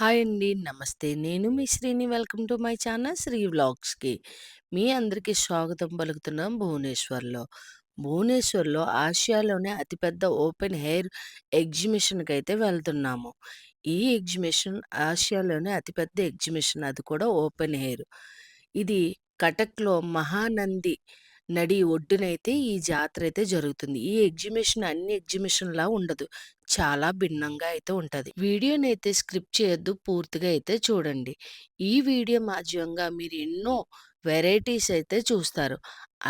Hi అండి. నమస్తే. నేను మీ Srini. Welcome to my channel Sri వ్లాగ్స్‌కి. మీ అందరికీ స్వాగతం పలుకుతున్నాం భువనేశ్వర్‌లో. భువనేశ్వర్‌లో ఆసియాలోనే అతిపెద్ద ఓపెన్ హెయిర్ ఎగ్జిబిషన్కి అయితే వెళ్తున్నాము. ఈ ఎగ్జిబిషన్ ఆసియాలోనే అతిపెద్ద ఎగ్జిబిషన్. అది కూడా ఓపెన్ హెయిర్ ఇది కటక్‌లో మహానంది నడి ఒడ్డునైతే ఈ జాతర అయితే జరుగుతుంది. ఈ ఎగ్జిబిషన్ అన్ని ఎగ్జిబిషన్‌లా ఉండదు. చాలా భిన్నంగా అయితే ఉంటది. వీడియోనైతే స్క్రిప్ట్ చేయొద్దు. పూర్తిగా అయితే చూడండి. ఈ వీడియో మాధ్యమంగా మీరు ఎన్నో వెరైటీస్ అయితే చూస్తారు.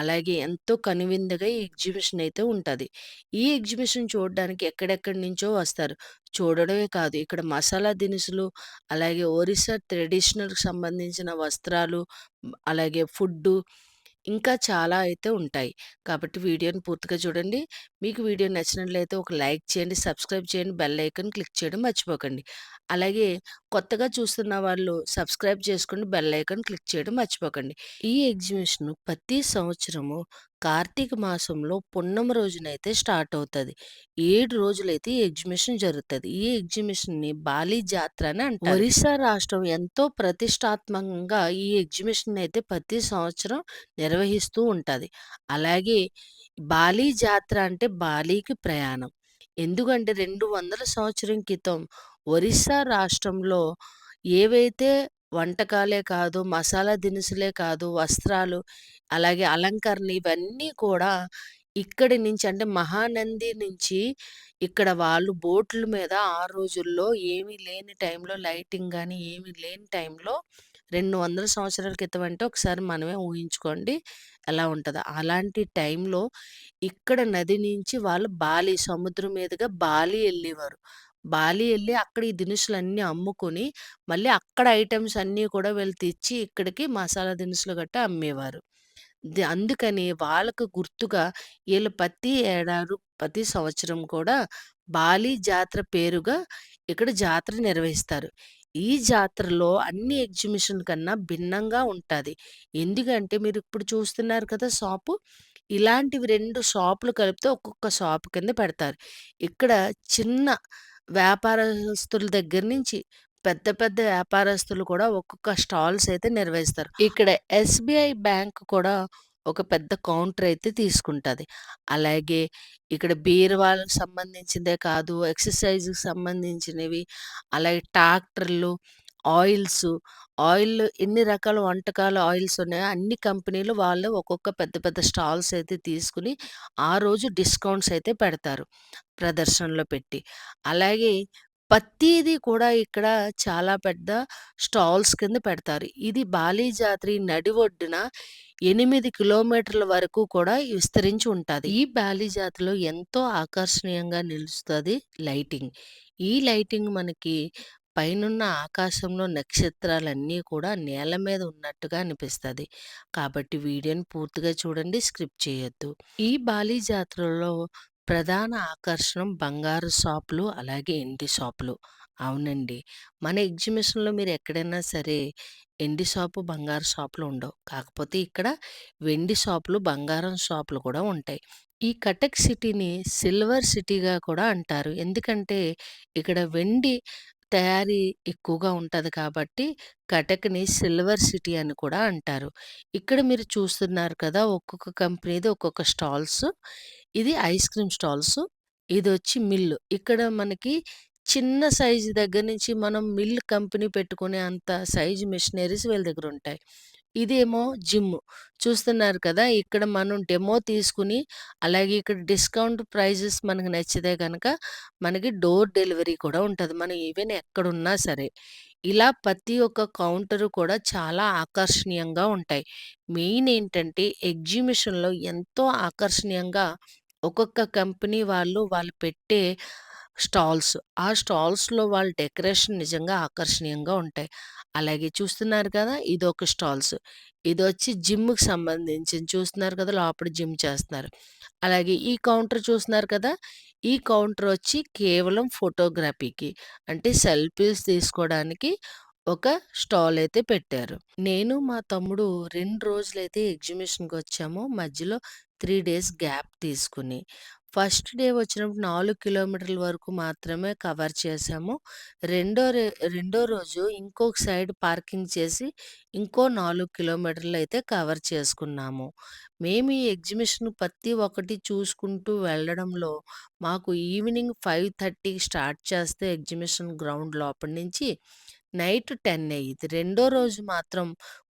అలాగే ఎంతో కనువిందుగా ఈ ఎగ్జిబిషన్ అయితే ఉంటుంది ఈ ఎగ్జిబిషన్ చూడడానికి ఎక్కడెక్కడి నుంచో వస్తారు. చూడడమే కాదు ఇక్కడ మసాలా దినుసులు, అలాగే ఒరిస్సా ట్రెడిషనల్‌కి సంబంధించిన వస్త్రాలు, అలాగే ఫుడ్డు ఇంకా చాలా అయితే ఉంటాయి. కాబట్టి వీడియోని పూర్తిగా చూడండి. మీకు వీడియో నచ్చినట్లయితే ఒక లైక్ చేయండి, సబ్స్క్రైబ్ చేయండి, బెల్ ఐకన్ క్లిక్ చేయడం మర్చిపోకండి. అలాగే కొత్తగా చూస్తున్న వాళ్ళు సబ్స్క్రైబ్ చేసుకుని బెల్ ఐకన్ క్లిక్ చేయడం మర్చిపోకండి. ఈ ఎగ్జిబిషన్ ప్రతి సంవత్సరము కార్తీక మాసంలో పున్నమ రోజునైతే స్టార్ట్ అవుతుంది ఏడు రోజులైతే ఈ ఎగ్జిబిషన్ జరుగుతుంది ఈ ఎగ్జిబిషన్‌ని బాలి జాతర అని అంటారు. ఒరిస్సా రాష్ట్రం ఎంతో ప్రతిష్టాత్మకంగా ఈ ఎగ్జిబిషన్ అయితే ప్రతి సంవత్సరం నిర్వహిస్తూ ఉంటుంది అలాగే బాలి జాతర అంటే బాలీకి ప్రయాణం. ఎందుకంటే 200 సంవత్సరం క్రితం ఒరిస్సా రాష్ట్రంలో ఏవైతే వంటకాలే కాదు, మసాలా దినుసులే కాదు, వస్త్రాలు, అలాగే అలంకరణ ఇవన్నీ కూడా ఇక్కడి నుంచి అంటే మహానంది నుంచి ఇక్కడ వాళ్ళు బోట్ల మీద ఆ రోజుల్లో ఏమీ లేని టైంలో లైటింగ్ కానీ ఏమీ లేని టైంలో 200 సంవత్సరాల క్రితం అంటే ఒకసారి మనమే ఊహించుకోండి ఎలా ఉంటుందో. అలాంటి టైంలో ఇక్కడ నది నుంచి వాళ్ళు బాలి సముద్రం మీదుగా బాలి వెళ్ళేవారు. బాలి వెళ్ళి అక్కడ ఈ దినుసులన్నీ అమ్ముకొని మళ్ళీ అక్కడ ఐటెమ్స్ అన్నీ కూడా వీళ్ళు తెచ్చి ఇక్కడికి మసాలా దినుసులు గట్టా అమ్మేవారు. ది అందుకని వాళ్ళకు గుర్తుగా ఈళ్ళు ప్రతి ఏడాది, ప్రతి సంవత్సరం కూడా బాలి జాతర పేరుగా ఇక్కడ జాతర నిర్వహిస్తారు. ఈ జాతరలో అన్ని ఎగ్జిబిషన్ కన్నా భిన్నంగా ఉంటాది. ఎందుకంటే మీరిప్పుడు చూస్తున్నారు కదా షాపు. ఇలాంటివి 2 షాపులు కలిపితే ఒక్కొక్క షాపు కింద పెడతారు. ఇక్కడ చిన్న వ్యాపారస్తుల దగ్గర నుంచి పెద్ద పెద్ద వ్యాపారస్తులు కూడా ఒక్కొక్క స్టాల్స్ అయితే నిర్వహిస్తారు. ఇక్కడ ఎస్‌బీఐ బ్యాంక్ కూడా ఒక పెద్ద కౌంటర్ అయితే తీసుకుంటుంది అలాగే ఇక్కడ బీరువాలకు సంబంధించిందే కాదు, ఎక్సర్‌సైజ్‌కి సంబంధించినవి, అలాగే ట్రాక్టర్లు, ఆయిల్స్ ఆయిల్ ఎన్ని రకాల వంటకాల ఆయిల్స్ ఉన్నాయో అన్ని కంపెనీలు వాళ్ళు ఒక్కొక్క పెద్ద పెద్ద స్టాల్స్ అయితే తీసుకొని ఆ రోజు డిస్కౌంట్స్ అయితే పెడతారు. ప్రదర్శనలో పెట్టి. అలాగే ప్రతీది కూడా ఇక్కడ చాలా పెద్ద స్టాల్స్ కింద పెడతారు. ఇది బాలి జాతర నడి ఒడ్డున 8 కిలోమీటర్ల వరకు కూడా విస్తరించి ఉంటుంది ఈ బాలి జాతరలో ఎంతో ఆకర్షణీయంగా నిలుస్తది లైటింగ్. ఈ లైటింగ్ మనకి పైనున్న ఆకాశంలో నక్షత్రాలన్నీ కూడా నేల మీద ఉన్నట్టుగా అనిపిస్తుంది కాబట్టి వీడియోని పూర్తిగా చూడండి. స్క్రిప్ట్ చేయొద్దు. ఈ బాలి జాతరలో ప్రధాన ఆకర్షణ బంగారు షాపులు, అలాగే ఎండి షాపులు. అవునండి. మన ఎగ్జిబిషన్‌లో మీరు ఎక్కడైనా సరే ఎండి షాపు, బంగారు షాపులు ఉండవు. కాకపోతే ఇక్కడ వెండి షాపులు, బంగారం షాపులు కూడా ఉంటాయి. ఈ కటక్ సిటీని సిల్వర్ సిటీగా కూడా అంటారు. ఎందుకంటే ఇక్కడ వెండి తయారీ ఎక్కువగా ఉంటుంది కాబట్టి కటక్‌ని సిల్వర్ సిటీ అని కూడా అంటారు. ఇక్కడ మీరు చూస్తున్నారు కదా! ఒక్కొక్క కంపెనీది ఒక్కొక్క స్టాల్స్. ఇది ఐస్ క్రీమ్ స్టాల్స్. ఇది వచ్చి మిల్లు. ఇక్కడ మనకి చిన్న సైజు దగ్గర నుంచి మనం మిల్ కంపెనీ పెట్టుకునే అంత సైజు మిషనరీస్ వీళ్ళ దగ్గర ఉంటాయి. ఇదేమో జిమ్. చూస్తున్నారు కదా! ఇక్కడ మనం డెమో తీసుకొని అలాగే ఇక్కడ డిస్కౌంట్ ప్రైజెస్ మనకు నచ్చితే కనుక మనకి డోర్ డెలివరీ కూడా ఉంటుంది మనం ఈవెన్ ఎక్కడున్నా సరే. ఇలా ప్రతి ఒక్క కౌంటరు కూడా చాలా ఆకర్షణీయంగా ఉంటాయి. మెయిన్ ఏంటంటే ఎగ్జిబిషన్‌లో ఎంతో ఆకర్షణీయంగా ఒక్కొక్క కంపెనీ వాళ్ళు, వాళ్ళు పెట్టే స్టాల్స్. ఆ స్టాల్స్‌లో వాళ్ళ డెకరేషన్ నిజంగా ఆకర్షణీయంగా ఉంటాయి. అలాగే చూస్తున్నారు కదా! ఇదొక స్టాల్స్. ఇది వచ్చి జిమ్‌కి సంబంధించి చూస్తున్నారు కదా! లోపల జిమ్ చేస్తున్నారు. అలాగే ఈ కౌంటర్ చూస్తున్నారు కదా! ఈ కౌంటర్ వచ్చి కేవలం ఫోటోగ్రఫీకి అంటే సెల్ఫీస్ తీసుకోవడానికి ఒక స్టాల్ అయితే పెట్టారు. నేను మా తమ్ముడు రెండు రోజులైతే ఎగ్జిబిషన్కి వచ్చాము మధ్యలో త్రీ డేస్ గ్యాప్ తీసుకొని. ఫస్ట్ డే వచ్చినప్పుడు 4 కిలోమీటర్ల వరకు మాత్రమే కవర్ చేశాము. రెండో రె రెండో రోజు ఇంకొక సైడ్ పార్కింగ్ చేసి, ఇంకో 4 కిలోమీటర్లయితే కవర్ చేసుకున్నాము. మేము ఈ ఎగ్జిబిషన్ ప్రతి ఒక్కటి చూసుకుంటూ వెళ్ళడంలో, మాకు ఈవినింగ్ 5:30కి స్టార్ట్ చేస్తే ఎగ్జిబిషన్ గ్రౌండ్ లోపల నుంచి నైట్ 10 అయ్యిద్ది. రెండో రోజు మాత్రం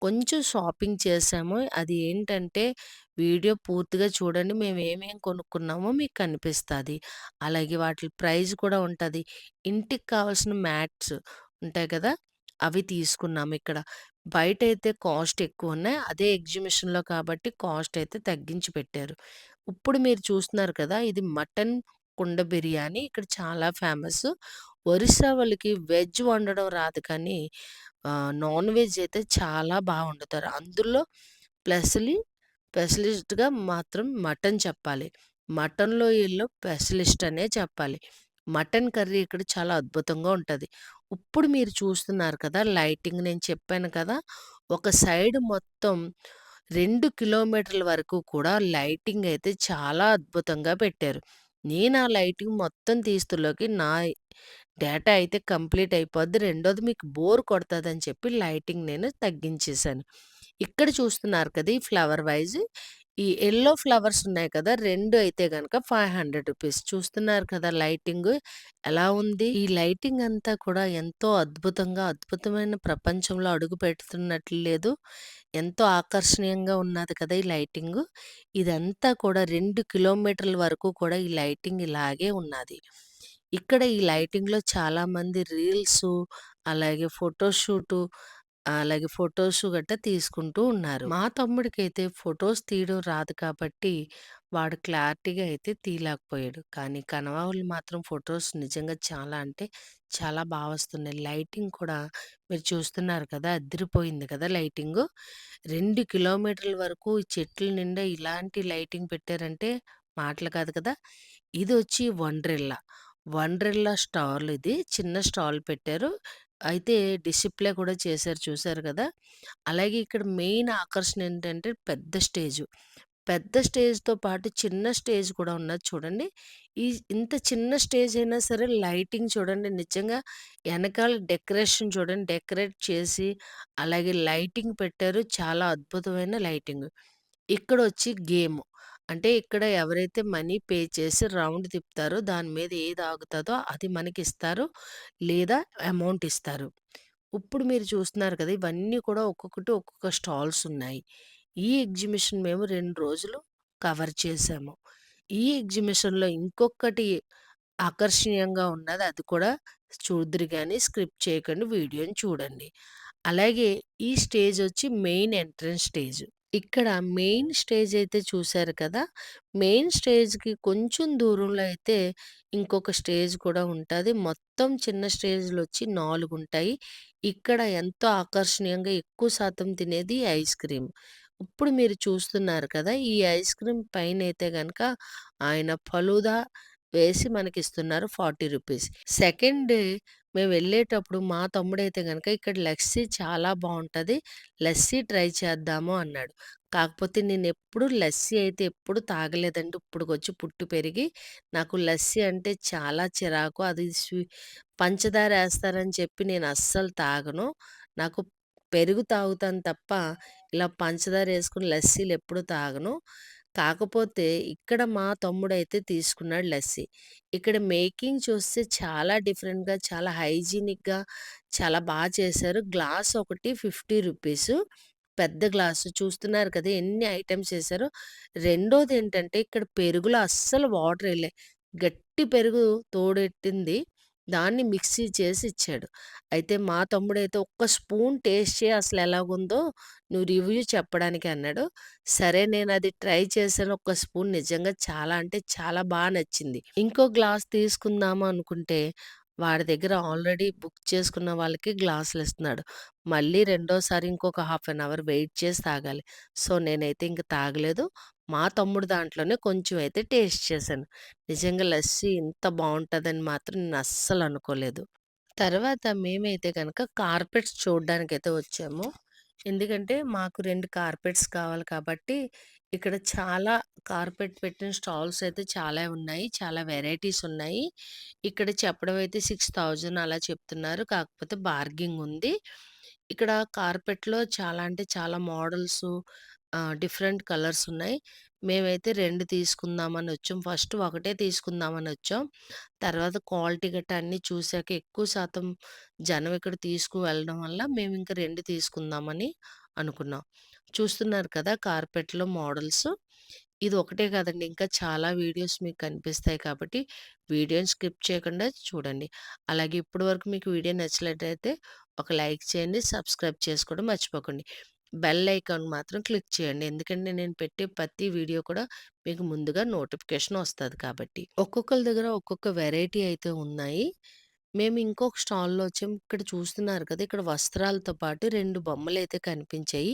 కొంచెం షాపింగ్ చేశాము. అది ఏంటంటే వీడియో పూర్తిగా చూడండి. మేము ఏమేమి కొనుక్కున్నామో మీకు కనిపిస్తుంది అలాగే వాటి ప్రైస్ కూడా ఉంటది. ఇంటికి కావాల్సిన మ్యాట్స్ ఉంటాయి కదా! అవి తీసుకున్నాము ఇక్కడ. బయటైతే కాస్ట్ ఎక్కువున్నాయి. అదే ఎగ్జిబిషన్‌లో కాబట్టి కాస్ట్ అయితే తగ్గించి పెట్టారు. ఇప్పుడు మీరు చూస్తున్నారు కదా! ఇది మటన్ కుండ బిర్యానీ ఇక్కడ చాలా ఫేమస్. ఒరిస్సా వాళ్ళకి వెజ్ వండడం రాదు కానీ నాన్ వెజ్ అయితే చాలా బాగా వండుతారు. అందులో స్పెషలి స్పెషలిస్ట్‌గా మాత్రం మటన్ చెప్పాలి. మటన్‌లో వీళ్ళు స్పెషలిస్ట్ అనే చెప్పాలి. మటన్ కర్రీ ఇక్కడ చాలా అద్భుతంగా ఉంటుంది ఇప్పుడు మీరు చూస్తున్నారు కదా! లైటింగ్ నేను చెప్పాను కదా! ఒక సైడ్ మొత్తం రెండు కిలోమీటర్ల వరకు కూడా లైటింగ్ అయితే చాలా అద్భుతంగా పెట్టారు. నేను ఆ లైటింగ్ మొత్తం తీస్తులోకి నా డేటా అయితే కంప్లీట్ అయిపోద్ది. రెండోది మీకు బోర్ కొడతదని చెప్పి లైటింగ్ నేను తగ్గించేశాను. ఇక్కడ చూస్తున్నారు కదా! ఈ ఫ్లవర్ వైజ్ ఈ ఎల్లో ఫ్లవర్స్ ఉన్నాయి కదా! రెండు అయితే కనుక ఫైవ్ హండ్రెడ్ రూపీస్ చూస్తున్నారు కదా! లైటింగ్ ఎలా ఉంది? ఈ లైటింగ్ అంతా కూడా ఎంతో అద్భుతంగా, అద్భుతమైన ప్రపంచంలో అడుగు పెడుతున్నట్లు లేదు. ఎంతో ఆకర్షణీయంగా ఉన్నది కదా! ఈ లైటింగ్ ఇదంతా కూడా రెండు కిలోమీటర్ల వరకు కూడా ఈ లైటింగ్ ఇలాగే ఉన్నాది. ఇక్కడ ఈ లైటింగ్‌లో చాలామంది రీల్సు, అలాగే ఫోటోషూటు, అలాగే ఫోటోస్ గట్టా తీసుకుంటూ ఉన్నారు. మా తమ్ముడికైతే ఫోటోస్ తీయడం రాదు కాబట్టి, వాడు క్లారిటీగా అయితే తీయలేకపోయాడు. కానీ కనవాళ్ళు మాత్రం ఫోటోస్ నిజంగా చాలా అంటే చాలా బా వస్తున్నాయి. లైటింగ్ కూడా మీరు చూస్తున్నారు కదా! అద్దిరిపోయింది కదా లైటింగు. 2 కిలోమీటర్ల వరకు ఈ చెట్ల నిండా ఇలాంటి లైటింగ్ పెట్టారంటే మాటలు కాదు కదా! ఇదొచ్చి వండర్‌లా. వండ్రిల్లా స్టాల్ ఇది. చిన్న స్టాల్ పెట్టారు. అయితే డిసిప్లే కూడా చేశారు చూశారు కదా! అలాగే ఇక్కడ మెయిన్ ఆకర్షణ ఏంటంటే పెద్ద స్టేజు. పెద్ద స్టేజ్‌తో పాటు చిన్న స్టేజ్ కూడా ఉన్నది చూడండి. ఈ ఇంత చిన్న స్టేజ్ అయినా సరే లైటింగ్ చూడండి నిజంగా వెనకాల డెకరేషన్ చూడండి డెకరేట్ చేసి, అలాగే లైటింగ్ పెట్టారు. చాలా అద్భుతమైన లైటింగ్ ఇక్కడ వచ్చి గేమ్ అంటే ఇక్కడ ఎవరైతే మనీ పే చేసి రౌండ్ తిప్పుతారో దాని మీద ఏది ఆగుతుందో అది మనకి ఇస్తారు లేదా అమౌంట్ ఇస్తారు. ఇప్పుడు మీరు చూస్తున్నారు కదా! ఇవన్నీ కూడా ఒక్కొక్కటి ఒక్కొక్క స్టాల్స్ ఉన్నాయి. ఈ ఎగ్జిబిషన్ మేము రెండు రోజులు కవర్ చేసాము ఈ ఎగ్జిబిషన్‌లో ఇంకొకటి ఆకర్షణీయంగా ఉన్నది. అది కూడా చూద్దురు కానీ స్క్రిప్ట్ చేయకండి వీడియోని చూడండి. అలాగే ఈ స్టేజ్ వచ్చి మెయిన్ ఎంట్రన్స్ స్టేజ్. ఇక్కడ మెయిన్ స్టేజ్ అయితే చూశారు కదా! మెయిన్ స్టేజ్‌కి కొంచెం దూరంలో అయితే ఇంకొక స్టేజ్ కూడా ఉంటుంది మొత్తం చిన్న స్టేజ్‌లొచ్చి 4 ఉంటాయి. ఇక్కడ ఎంతో ఆకర్షణీయంగా ఎక్కువ శాతం తినేది ఐస్ క్రీమ్. ఇప్పుడు మీరు చూస్తున్నారు కదా! ఈ ఐస్ క్రీమ్ పైనైతే గనక ఆయన ఫలూదా వేసి మనకిస్తున్నారు రూ. 40. సెకండ్ డే మేము వెళ్ళేటప్పుడు మా తమ్ముడైతే కనుక ఇక్కడ లస్సీ చాలా బాగుంటుంది లస్సీ ట్రై చేద్దాము అన్నాడు. కాకపోతే నేను ఎప్పుడు లస్సీ అయితే ఎప్పుడు తాగలేదండి. ఇప్పుడుకొచ్చి పుట్టి పెరిగి. నాకు లస్సీ అంటే చాలా చిరాకు. అది స్వీ పంచదార వేస్తారని చెప్పి నేను అస్సలు తాగను. నాకు పెరుగు తాగుతాను తప్ప, ఇలా పంచదార వేసుకుని లస్సీలు ఎప్పుడు తాగను. కాకపోతే ఇక్కడ మా తమ్ముడైతే తీసుకున్నాడు లస్సీ. ఇక్కడ మేకింగ్ చూస్తే చాలా డిఫరెంట్‌గా, చాలా హైజీనిక్‌గా చాలా బా చేశారు. గ్లాస్ ఒకటి ఫిఫ్టీ రూపీస్ పెద్ద గ్లాసు. చూస్తున్నారు కదా! ఎన్ని ఐటెమ్స్ రెండోది రెండోదేంటంటే ఇక్కడ పెరుగులో అస్సలు వాటర్ ఎయలే. గట్టి పెరుగు తోడెట్టింది. దాన్ని మిక్సీ చేసి ఇచ్చాడు. అయితే మా తమ్ముడైతే ఒక్క స్పూన్ టేస్ట్ చేయి అసలెలాగుందో నువ్వు రివ్యూ చెప్పడానికి అన్నాడు. సరే నేను అది ట్రై చేశాను. ఒక్క స్పూన్ నిజంగా చాలా అంటే చాలా బాగా నచ్చింది. ఇంకో గ్లాస్ తీసుకుందాము అనుకుంటే, వాడి దగ్గర ఆల్రెడీ బుక్ చేసుకున్న వాళ్ళకి గ్లాసులిస్తున్నాడు. మళ్ళీ రెండోసారి ఇంకొక హాఫ్ ఎన్ అవర్ వెయిట్ చేసి తాగాలి. సో, నేనైతే ఇంక తాగలేదు. మా తమ్ముడు దాంట్లోనే కొంచెం అయితే టేస్ట్ చేశాను. నిజంగా లస్సీ ఇంత బావుంటదని మాత్రం నేను అస్సలనుకోలేదు. తర్వాత మేమైతే గనక కార్పెట్స్ చూడ్డానికైతే వచ్చాము. ఎందుకంటే మాకు 2 కార్పెట్స్ కావాలి కాబట్టి, ఇక్కడ చాలా కార్పెట్ పెట్టిన స్టాల్స్ అయితే చాలా ఉన్నాయి. చాలా వెరైటీస్ ఉన్నాయి. ఇక్కడ చెప్పడం అయితే 6000 అలా చెప్తున్నారు. కాకపోతే బార్గింగ్ ఉంది. ఇక్కడ కార్పెట్‌లో చాలా అంటే చాలా మోడల్స్ డిఫరెంట్ కలర్స్ ఉన్నాయి. మేమైతే రెండు తీసుకుందామని వచ్చాం. ఫస్ట్ ఒకటే తీసుకుందామని వచ్చాం. తర్వాత క్వాలిటీ గట్టా అన్నీ చూసాక ఎక్కువ శాతం జనం ఇక్కడ తీసుకువెళ్ళడం వల్ల మేము ఇంకా రెండు తీసుకుందామని అనుకున్నాం. చూస్తున్నారు కదా! కార్పెట్‌లో మోడల్స్. ఇది ఒకటే కాదండి. ఇంకా చాలా వీడియోస్ మీకు కనిపిస్తాయి కాబట్టి వీడియోని స్కిప్ చేయకుండా చూడండి. అలాగే ఇప్పటి వరకు మీకు వీడియో నచ్చినట్టయితే ఒక లైక్ చేయండి. సబ్స్క్రైబ్ చేసుకోవడం మర్చిపోకండి. బెల్ ఐకాన్ మాత్రం క్లిక్ చేయండి. ఎందుకంటే నేను పెట్టే ప్రతి వీడియో కూడా మీకు ముందుగా నోటిఫికేషన్ వస్తుంది కాబట్టి. ఒక్కొక్కరి దగ్గర ఒక్కొక్క వెరైటీ అయితే ఉన్నాయి. మేము ఇంకొక స్టాల్‌లో వచ్చాం. ఇక్కడ చూస్తున్నారు కదా! ఇక్కడ వస్త్రాలతో పాటు 2 బొమ్మలైతే కనిపించాయి.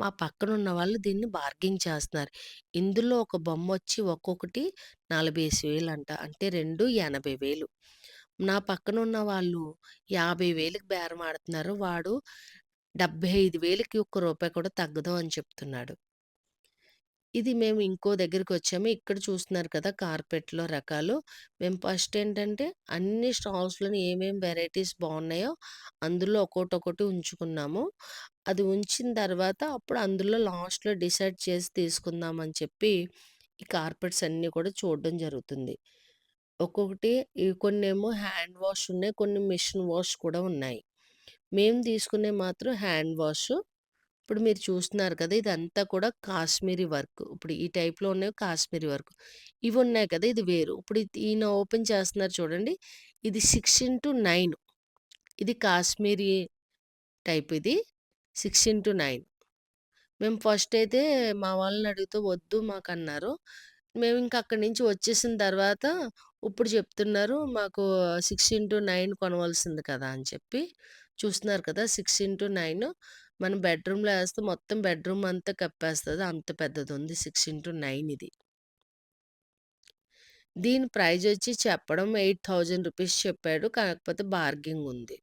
మా పక్కన ఉన్న వాళ్ళు దీన్ని బార్గెయిన్ చేస్తున్నారు. ఇందులో ఒక బొమ్మొచ్చి ఒక్కొక్కటి 40,000 అంట. అంటే 2 80,000 నా పక్కన ఉన్న వాళ్ళు 50,000కి బేరం ఆడుతున్నారు. వాడు 75,000కి ఒక్క రూపాయి కూడా తగ్గదు అని చెప్తున్నాడు. ఇది మేము ఇంకో దగ్గరికి వచ్చాము ఇక్కడ చూస్తున్నారు కదా! కార్పెట్‌లో రకాలు. మేము ఫస్ట్ ఏంటంటే అన్ని స్టాల్స్‌లోని ఏమేమి వెరైటీస్ బాగున్నాయో అందులో ఒక్కోటొక్కటి ఉంచుకున్నాము. అది ఉంచిన తర్వాత అప్పుడు అందులో లాస్ట్‌లో డిసైడ్ చేసి తీసుకుందామని చెప్పి ఈ కార్పెట్స్ అన్నీ కూడా చూడడం జరుగుతుంది. ఒక్కొక్కటి కొన్ని ఏమో హ్యాండ్ వాష్ ఉన్నాయి. కొన్ని మిషన్ వాష్ కూడా ఉన్నాయి. మేము తీసుకునే మాత్రం హ్యాండ్ వాష్ ఇప్పుడు మీరు చూస్తున్నారు కదా! ఇదంతా కూడా కాశ్మీరీ వర్క్. ఇప్పుడు ఈ టైప్‌లో ఉన్నాయి కాశ్మీరీ వర్క్. ఇవి ఉన్నాయి కదా! ఇది వేరు. ఇప్పుడు ఈయన ఓపెన్ చేస్తున్నారు చూడండి. ఇది 6/9 ఇది కాశ్మీరీ టైప్ ఇది. 6/9 మేము ఫస్ట్ అయితే మా వాళ్ళని అడిగితే వద్దు మాకు అన్నారు మేము ఇంక అక్కడి నుంచి వచ్చేసిన తర్వాత ఇప్పుడు చెప్తున్నారు మాకు 6/9 కొనవలసింది కదా! అని చెప్పి. చూస్తున్నారు కదా! 6/9 మనం బెడ్‌రూమ్‌లో వేస్తే మొత్తం బెడ్‌రూమ్ అంతా కప్పేస్తుంది అంత పెద్దది ఉంది సిక్స్ ఇంటూ నైన్ ఇది. దీని ప్రైజ్ వచ్చి చెప్పడం ఎయిట్ థౌజండ్ రూపీస్ చెప్పాడు. కాకపోతే బార్గింగ్ ఉంది.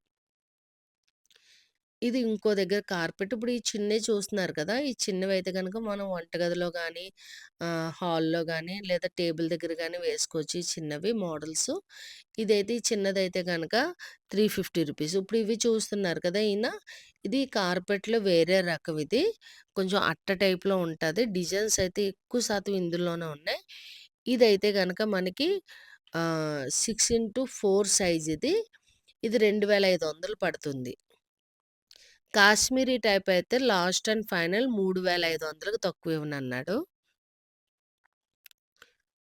ఇది ఇంకో దగ్గర కార్పెట్. ఇప్పుడు ఈ చిన్నవి చూస్తున్నారు కదా! ఈ చిన్నవి అయితే కనుక మనం వంటగదిలో కానీ హాల్‌లో కానీ లేదా టేబుల్ దగ్గర కానీ వేసుకోవచ్చు. ఈ చిన్నవి మోడల్స్ ఇదైతే ఈ చిన్నదైతే కనుక త్రీ ఫిఫ్టీ రూపీస్ ఇప్పుడు ఇవి చూస్తున్నారు కదా! ఈయన ఇది కార్పెట్‌లో వేరే రకం ఇది. కొంచెం అట్ట టైప్‌లో ఉంటుంది డిజైన్స్ అయితే ఎక్కువ శాతం ఇందులోనే ఉన్నాయి. ఇదైతే కనుక మనకి సిక్స్ ఇంటూ ఫోర్ సైజ్ ఇది. ఇది 2500 పడుతుంది. కాశ్మీరీ టైప్ అయితే లాస్ట్ అండ్ ఫైనల్ 3500కి తక్కువ ఇవ్వను అన్నాడు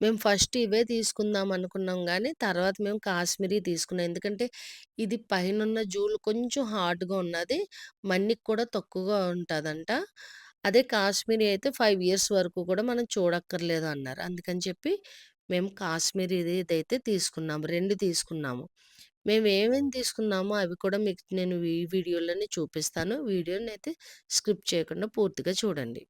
మేము ఫస్ట్ ఇవే తీసుకుందాం అనుకున్నాం కానీ తర్వాత మేము కాశ్మీరీ తీసుకున్నాం. ఎందుకంటే ఇది పైనున్న జూలు కొంచెం హార్డ్‌గా ఉన్నది. మన్నికి కూడా తక్కువగా ఉంటుందంట అదే కాశ్మీరీ అయితే ఫైవ్ ఇయర్స్ వరకు కూడా మనం చూడక్కర్లేదు అన్నారు. అందుకని చెప్పి మేము కాశ్మీరీ ఇదైతే తీసుకున్నాము. రెండు తీసుకున్నాము. మేము ఏమేమి తీసుకున్నామో అవి కూడా మీకు నేను ఈ వీడియోలోనే చూపిస్తాను. వీడియోని అయితే స్కిప్ చేయకుండా పూర్తిగా చూడండి.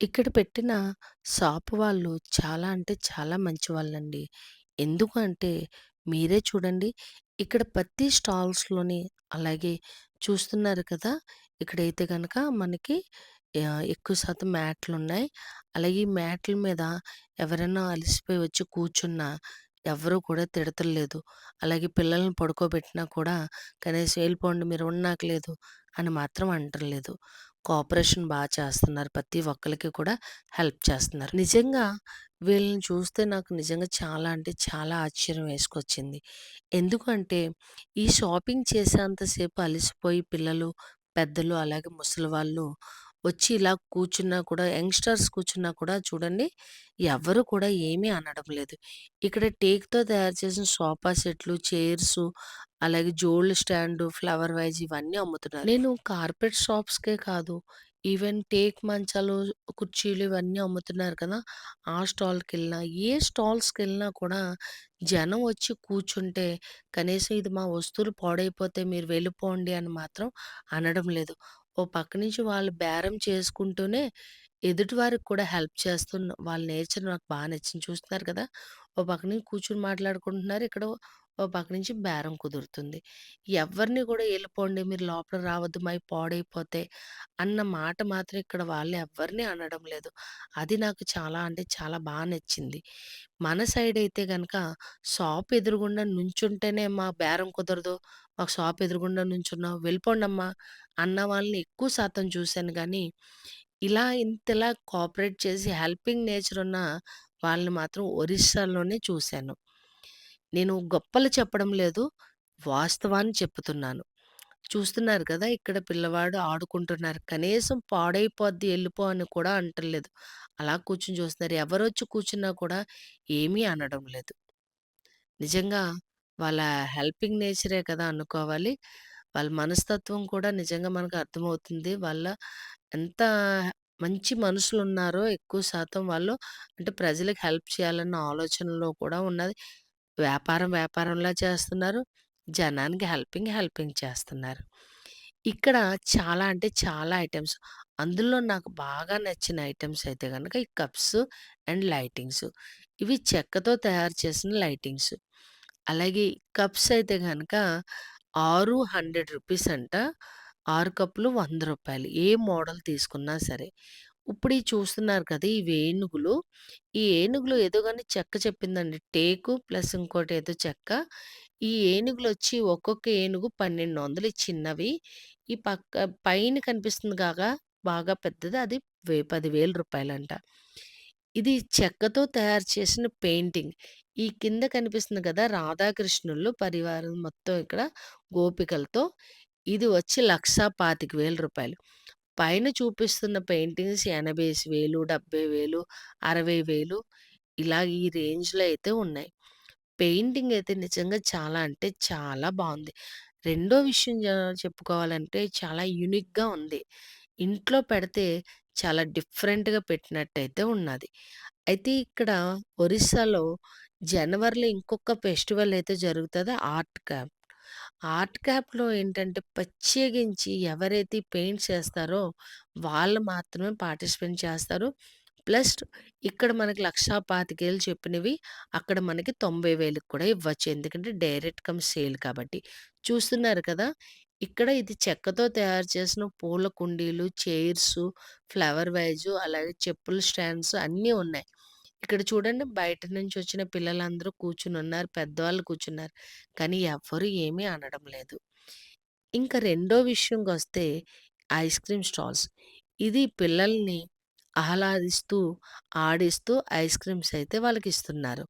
ఇక్కడ పెట్టిన షాప్ వాళ్ళు చాలా అంటే చాలా మంచివాళ్ళండి. ఎందుకు అంటే మీరే చూడండి. ఇక్కడ ప్రతి స్టాల్స్‌లోని అలాగే చూస్తున్నారు కదా! ఇక్కడైతే గనక మనకి ఆహ్, ఎక్కువ శాతం మ్యాట్లున్నాయి. అలాగే ఈ మ్యాట్ల మీద ఎవరైనా అలసిపోయి వచ్చి కూర్చున్నా ఎవరూ కూడా తిడతల్లేదు. అలాగే పిల్లల్ని పడుకోబెట్టినా కూడా కనీసం "ఎళ్ళిపోండి మీరు ఉండనాక లేదు" అని మాత్రం అంటల్లేదు. కోఆపరేషన్ బాగా చేస్తున్నారు. ప్రతి ఒక్కరికి కూడా హెల్ప్ చేస్తున్నారు. నిజంగా వీళ్ళని చూస్తే నాకు నిజంగా చాలా అంటే చాలా ఆశ్చర్యం వేసుకొచ్చింది. ఎందుకంటే ఈ షాపింగ్ చేసేంతసేపు అలసిపోయి పిల్లలు, పెద్దలు అలాగే ముసలి వాళ్ళు వచ్చి ఇలా కూర్చున్నా కూడా యంగ్‌స్టర్స్ కూర్చున్నా కూడా చూడండి ఎవరు కూడా ఏమీ అనడం లేదు. ఇక్కడ టేక్‌తో తయారు చేసిన సోఫా సెట్లు, చైర్స్ అలాగే జోళ్ళ స్టాండు, ఫ్లవర్ వైజ్ ఇవన్నీ అమ్ముతున్నారు. నేను కార్పెట్ షాప్స్‌కే కాదు ఈవెన్ టేక్ మంచాలు, కుర్చీలు ఇవన్నీ అమ్ముతున్నారు కదా! ఆ స్టాల్‌కెళ్ళినా, ఏ స్టాల్స్‌కెళ్ళినా కూడా జనం వచ్చి కూర్చుంటే కనీసం ఇది మా వస్తువులు పాడైపోతే మీరు వెళ్ళిపోండి అని మాత్రం అనడం లేదు. ఓ పక్క నుంచి వాళ్ళు బేరం చేసుకుంటూనే ఎదుటి వారికి కూడా హెల్ప్ చేస్తున్న వాళ్ళ నేచర్ నాకు బా నచ్చింది. చూస్తున్నారు కదా! ఓ పక్క నుంచి కూర్చొని మాట్లాడుకుంటున్నారు. ఇక్కడ ఓ పక్క నుంచి బేరం కుదురుతుంది. ఎవ్వరిని కూడా "ఎళ్ళిపోండి మీరు లోపల రావద్దు మాయి పాడైపోతాయి" అన్న మాట మాత్రం ఇక్కడ వాళ్ళు ఎవ్వరిని అనడం లేదు. అది నాకు చాలా అంటే చాలా బా నచ్చింది. మన సైడ్ అయితే గనక షాప్ ఎదురుగుండా నుంచుంటేనే "మా బేరం కుదరదు. మాకు షాప్ ఎదురుగుండా నుంచున్నాం. వెళ్ళిపోండమ్మా" అన్న వాళ్ళని ఎక్కువ శాతం చూశాను గానీ, ఇలా ఇంతలా కోఆపరేట్ చేసి హెల్పింగ్ నేచర్ ఉన్న వాళ్ళని మాత్రం ఒరిస్సాలోనే చూశాను. నేను గొప్పలు చెప్పడం లేదు. వాస్తవాన్ని చెప్తున్నాను. చూస్తున్నారు కదా! ఇక్కడ పిల్లవాడు ఆడుకుంటున్నారు. కనీసం పాడైపోద్ది వెళ్ళిపో అని కూడా అంటలేదు. అలా కూర్చుని చూస్తున్నారు. ఎవరొచ్చి కూర్చున్నా కూడా ఏమీ అనడం లేదు. నిజంగా వాళ్ళ హెల్పింగ్ నేచరే కదా అనుకోవాలి. వాళ్ళ మనస్తత్వం కూడా నిజంగా మనకు అర్థమవుతుంది. వాళ్ళ ఎంత మంచి మనుషులున్నారో ఎక్కువ శాతం వాళ్ళు అంటే ప్రజలకు హెల్ప్ చేయాలన్న ఆలోచనలో కూడా ఉన్నది. వ్యాపారం వ్యాపారంలా చేస్తున్నారు. జనానికి హెల్పింగ్ హెల్పింగ్ చేస్తున్నారు. ఇక్కడ చాలా అంటే చాలా ఐటమ్స్ అందులో నాకు బాగా నచ్చిన ఐటమ్స్ అయితే కనుక ఈ కప్స్ అండ్ లైటింగ్స్. ఇవి చెక్కతో తయారు చేసిన లైటింగ్స్. అలాగే కప్స్ అయితే కనుక ఆరు హండ్రెడ్ రూపీస్ అంట. ఆరు కప్పులు వంద రూపాయలు ఏ మోడల్ తీసుకున్నా సరే. ఇప్పుడు ఈ చూస్తున్నారు కదా! ఈ ఏనుగులు. ఈ ఏనుగులు ఏదో కానీ చెక్క చెప్పిందండి. టేకు ప్లస్ ఇంకోటి ఏదో చెక్క. ఈ ఏనుగులు వచ్చి ఒక్కొక్క ఏనుగు పన్నెండు వందలు చిన్నవి. ఈ పక్క పైన కనిపిస్తుంది కాగా బాగా పెద్దది అది వే రూ. 10,000 ఇది చెక్కతో తయారు చేసిన పెయింటింగ్. ఈ కింద కనిపిస్తుంది కదా! రాధాకృష్ణులు పరివారం మొత్తం ఇక్కడ గోపికలతో. ఇది వచ్చి లక్షా పాతిక వేల రూపాయలు పైన చూపిస్తున్న పెయింటింగ్స్ ఎనభై వేలు డెబ్బై వేలు అరవై వేలు ఇలా ఈ రేంజ్‌లో అయితే ఉన్నాయి. పెయింటింగ్ అయితే నిజంగా చాలా అంటే చాలా బాగుంది రెండో విషయం చెప్పుకోవాలంటే చాలా యూనిక్‌గా ఉంది. ఇంట్లో పెడితే చాలా డిఫరెంట్‌గా పెట్టినట్టయితే ఉన్నది. అయితే ఇక్కడ ఒరిస్సాలో జనవరిలో ఇంకొక ఫెస్టివల్ అయితే జరుగుతుంది ఆర్ట్ క్యాంప్ ఆర్ట్ క్యాప్లో ఏంటంటే ప్రత్యేకించి ఎవరైతే పెయింట్స్ చేస్తారో వాళ్ళు మాత్రమే పార్టిసిపేట్ చేస్తారు. ప్లస్ ఇక్కడ మనకి 1,25,000 చెప్పినవి అక్కడ మనకి 90,000కి కూడా ఇవ్వచ్చు. ఎందుకంటే డైరెక్ట్ కమ్ సేల్ కాబట్టి. చూస్తున్నారు కదా! ఇక్కడ ఇది చెక్కతో తయారు చేసిన పూల కుండీలు, చైర్స్ ఫ్లవర్ వైజు అలాగే చెప్పుల స్టాండ్స్ అన్నీ ఉన్నాయి. ఇక్కడ చూడండి బయట నుంచి వచ్చిన పిల్లలందరూ కూర్చుని ఉన్నారు పెద్దవాళ్ళు కూర్చున్నారు. కానీ ఎవ్వరు ఏమీ అనడం లేదు. ఇంకా రెండో విషయంకొస్తే ఐస్ క్రీమ్ స్టాల్స్. ఇది పిల్లల్ని ఆహ్లాదిస్తూ, ఆడిస్తూ ఐస్ క్రీమ్స్ అయితే వాళ్ళకి ఇస్తున్నారు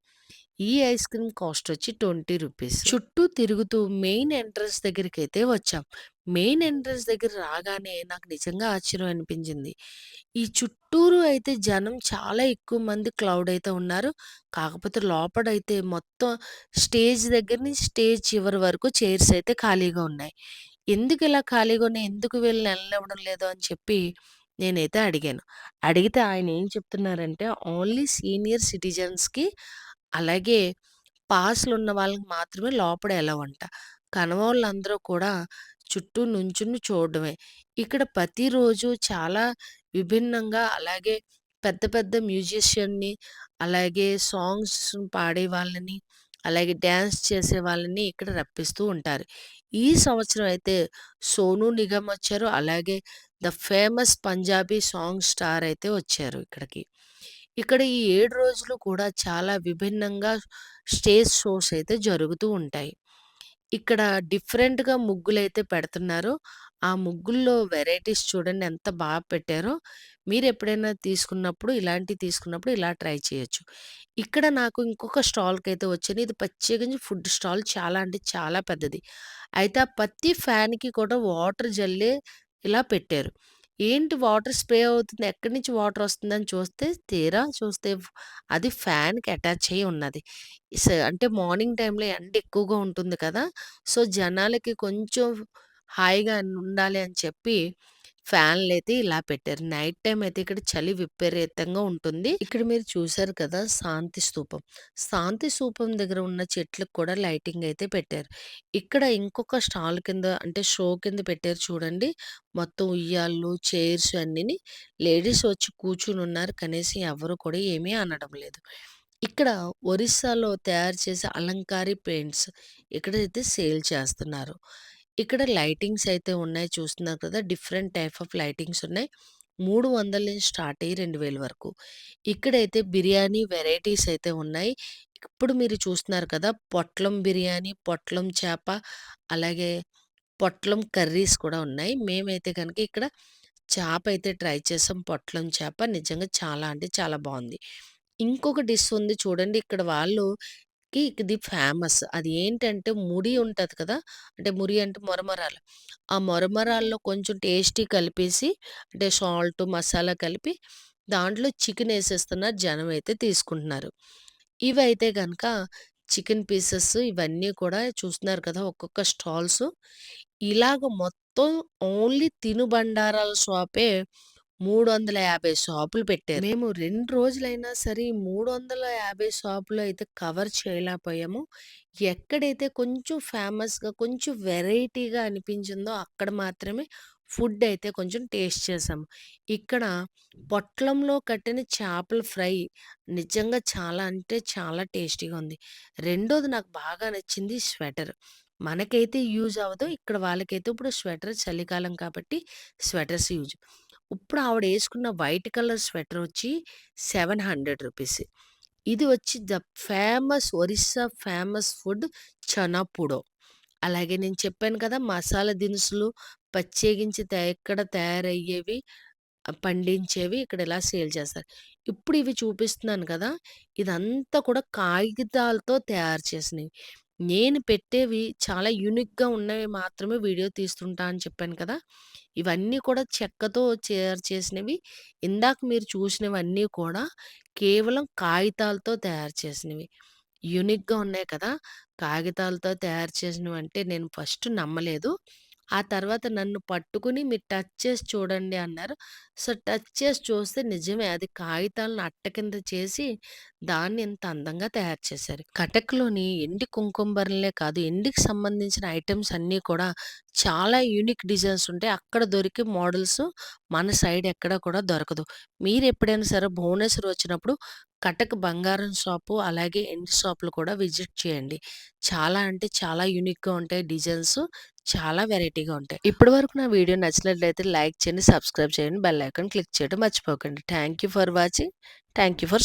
ఈ ఐస్ క్రీమ్ కాస్ట్ వచ్చి 20 రూపీస్. చుట్టూ తిరుగుతూ మెయిన్ ఎంట్రన్స్ దగ్గరికైతే వచ్చాం. మెయిన్ ఎంట్రన్స్ దగ్గర రాగానే నాకు నిజంగా ఆశ్చర్యం అనిపించింది. ఈ చుట్టూరు అయితే జనం చాలా ఎక్కువ మంది క్లౌడ్ అయితే ఉన్నారు. కాకపోతే లోపడైతే మొత్తం స్టేజ్ దగ్గర నుంచి స్టేజ్ చివరి వరకు చైర్స్ అయితే ఖాళీగా ఉన్నాయి. ఎందుకు ఇలా ఖాళీగా ఉన్నాయి? ఎందుకు వీళ్ళు ఎళ్ళనివ్వడం లేదు అని చెప్పి నేనైతే అడిగాను. అడిగితే ఆయన ఏం చెప్తున్నారంటే ఓన్లీ సీనియర్ సిటిజన్స్‌కి అలాగే పాస్‌లున్న వాళ్ళకి మాత్రమే లోపల ఎలౌ అంట. కనవోళ్ళందరూ కూడా చుట్టూ నుంచుని చూడడమే. ఇక్కడ ప్రతిరోజు చాలా విభిన్నంగా అలాగే పెద్ద పెద్ద మ్యూజిషియన్‌ని, అలాగే సాంగ్స్ పాడే వాళ్ళని, అలాగే డాన్స్ చేసే వాళ్ళని ఇక్కడ రప్పిస్తూ ఉంటారు. ఈ సంవత్సరం అయితే సోనూ నిగమ్ వచ్చారు. అలాగే the famous Punjabi song star అయితే వచ్చారు ఇక్కడికి. ఇక్కడ ఈ ఏడు రోజులు కూడా చాలా విభిన్నంగా స్టేజ్ షోస్ అయితే జరుగుతూ ఉంటాయి. ఇక్కడ డిఫరెంట్‌గా ముగ్గులైతే పెడుతున్నారు. ఆ ముగ్గుల్లో వెరైటీస్ చూడండి ఎంత బా పెట్టారో. మీరెప్పుడైనా తీసుకున్నప్పుడు ఇలాంటివి తీసుకున్నప్పుడు ఇలా ట్రై చేయొచ్చు. ఇక్కడ నాకు ఇంకొక స్టాల్‌కైతే వచ్చాను. ఇది ప్రత్యేకించి ఫుడ్ స్టాల్ చాలా అంటే చాలా పెద్దది. అయితే ఆ ప్రతి ఫ్యాన్‌కి కూడా వాటర్ జల్లే ఇలా పెట్టారు. ఏంటి వాటర్ స్ప్రే అవుతుంది. ఎక్కడి నుంచి వాటర్ వస్తుందని చూస్తే తీరా చూస్తే అది ఫ్యాన్‌కి అటాచ్ అయ్యి ఉన్నది. స అంటే మార్నింగ్ టైంలో ఎండ ఎక్కువగా ఉంటుంది కదా! సో, జనాలకి కొంచెం హాయిగా ఉండాలి అని చెప్పి ఫ్యాన్లు అయితే ఇలా పెట్టారు. నైట్ టైం అయితే ఇక్కడ చలి విపరీతంగా ఉంటుంది. ఇక్కడ మీరు చూసారు కదా! శాంతి స్తూపం. శాంతి స్తూపం దగ్గర ఉన్న చెట్లకు కూడా లైటింగ్ అయితే పెట్టారు. ఇక్కడ ఇంకొక స్టాల్ కింద అంటే షో కింద పెట్టారు చూడండి. మొత్తం ఉయ్యాళ్ళు చైర్స్ అన్నీని. లేడీస్ వచ్చి కూర్చొనున్నారు. కనీసం ఎవరు కూడా ఏమీ అనడం లేదు. ఇక్కడ ఒరిస్సాలో తయారు చేసే అలంకారీ పెయింట్స్ ఇక్కడైతే సేల్ చేస్తున్నారు. ఇక్కడ లైటింగ్స్ అయితే ఉన్నాయి చూస్తున్నారు కదా! డిఫరెంట్ టైప్ ఆఫ్ లైటింగ్స్ ఉన్నాయి. 300 నుంచి స్టార్ట్ అయ్యి 2000 వరకు. ఇక్కడైతే బిర్యానీ వెరైటీస్ అయితే ఉన్నాయి. ఇప్పుడు మీరు చూస్తున్నారు కదా! పొట్లం బిర్యానీ, పొట్లం చేప, అలాగే పొట్లం కర్రీస్ కూడా ఉన్నాయి. మేమైతే కనుక ఇక్కడ చేప అయితే ట్రై చేసాం. పొట్లం చేప నిజంగా చాలా అంటే చాలా బాగుంది ఇంకొక డిష్ ఉంది చూడండి. ఇక్కడ వాళ్ళు కి ఇది ఫేమస్. అది ఏంటంటే ముడి ఉంటది కదా! అంటే మురి అంటే మొరమరాలు. ఆ మొరమరాల్లో కొంచెం టేస్టీ కలిపేసి అంటే సాల్ట్, మసాలా కలిపి దాంట్లో చికెన్ ఏసేస్తున్నారు. జనం అయితే తీసుకుంటున్నారు. ఇవైతే గనక చికెన్ పీసెస్ ఇవన్నీ కూడా చూస్తున్నారు కదా! ఒక్కొక్క స్టాల్స్. ఇలాగ మొత్తం ఓన్లీ తినుబండారాల షాపే 350 షాపులు పెట్టారు. మేము రెండు రోజులైనా సరే ఈ 350 షాపులు అయితే కవర్ చేయలేకపోయాము. ఎక్కడైతే కొంచెం ఫేమస్‌గా కొంచెం వెరైటీగా అనిపించిందో అక్కడ మాత్రమే ఫుడ్ అయితే కొంచెం టేస్ట్ చేసాము. ఇక్కడ పొట్లంలో కట్టిన చేపల ఫ్రై నిజంగా చాలా అంటే చాలా టేస్టీగా ఉంది. రెండోది నాకు బాగా నచ్చింది స్వెటర్. మనకైతే యూజ్ అవ్వదు. ఇక్కడ వాళ్ళకైతే ఇప్పుడు స్వెటర్ చలికాలం కాబట్టి స్వెటర్స్ యూజ్. ఇప్పుడు ఆవిడ వేసుకున్న వైట్ కలర్ స్వెటర్ వచ్చి 700 రూపీస్. ఇది వచ్చి the famous Orissa famous food chhena poda. అలాగే నేను చెప్పాను కదా! మసాలా దినుసులు ప్రత్యేకించి త ఎక్కడ తయారయ్యేవి ఆహ్, పండించేవి ఇక్కడ ఇలా సేల్ చేస్తారు. ఇప్పుడు ఇవి చూపిస్తున్నాను కదా! ఇదంతా కూడా కాగితాలతో తయారు చేసినవి. నేను పెట్టేవి చాలా యూనిక్‌గా ఉన్నవి మాత్రమే వీడియో తీస్తుంటా అని చెప్పాను కదా! ఇవన్నీ కూడా చెక్కతో తయారు చేసినవి. ఇందాక మీరు చూసినవన్నీ కూడా కేవలం కాగితాలతో తయారు చేసినవి. యూనిక్‌గా ఉన్నాయి కదా! కాగితాలతో తయారు చేసినవంటే నేను ఫస్ట్ నమ్మలేదు. ఆ తర్వాత నన్ను పట్టుకుని మీరు టచ్ చేసి చూడండి అన్నారు. సో, టచ్ చేసి చూస్తే నిజమే అది కాగితాలను అట్ట కింద చేసి దాన్ని ఇంత అందంగా తయారు చేశారు. కటక్‌లోని ఎండి కుంకుంబరలే కాదు ఎండికి సంబంధించిన ఐటెమ్స్ అన్నీ కూడా చాలా యూనిక్ డిజైన్స్ ఉంటాయి. అక్కడ దొరికే మోడల్స్ మన సైడ్ ఎక్కడ కూడా దొరకదు. మీరెప్పుడైనా సరే భువనేశ్వర్ వచ్చినప్పుడు కటక్ బంగారం షాపు, అలాగే ఎండి షాపులు కూడా విజిట్ చేయండి. చాలా అంటే చాలా యూనిక్‌గా ఉంటాయి డిజైన్స్. చాలా వెరైటీగా ఉంటాయి. ఇప్పటి వరకు నా వీడియో నచ్చినట్లయితే లైక్ చేయండి, సబ్స్క్రైబ్ చేయండి, బెల్ ఐకాన్ క్లిక్ చేయడం మర్చిపోకండి. Thank you for watching. Thank you for